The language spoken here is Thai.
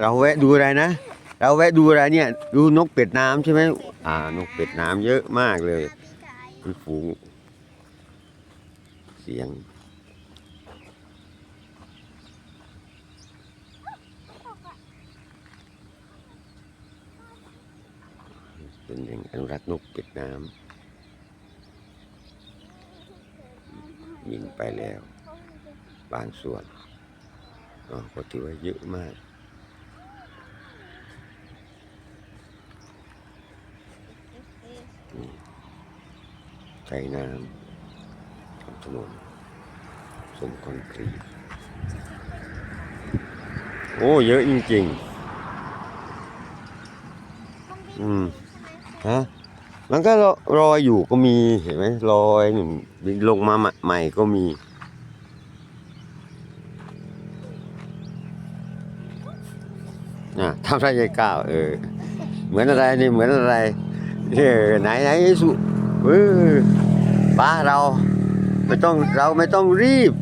เราแวะดูอะไรนะ เราแวะดูอะไรเนี่ย ดูนกเป็ดน้ำใช่ไหมอ่า นกเป็ดน้ำเยอะมากเลยคือฝูง เสียง เป็นอย่างอนุรักษ์นกเป็ดน้ำยิงไปแล้ว บางส่วนอ๋อก็ถือว่าเยอะมาก ใช้น้ำทำถนนสมคอนกรีตโอ้ เยอะจริงๆ อืม ฮะ มันก็รอรอยอยู่ก็มี เห็นไหมรอยหนึ่งลงมาใหม่ก็มี อะทำไรยายก้าวเออ เหมือนอะไรนี่ เหมือนอะไร เออ ไหนไหนสุเออ ป้าเราไม่ต้องเราไม่ต้องรีบ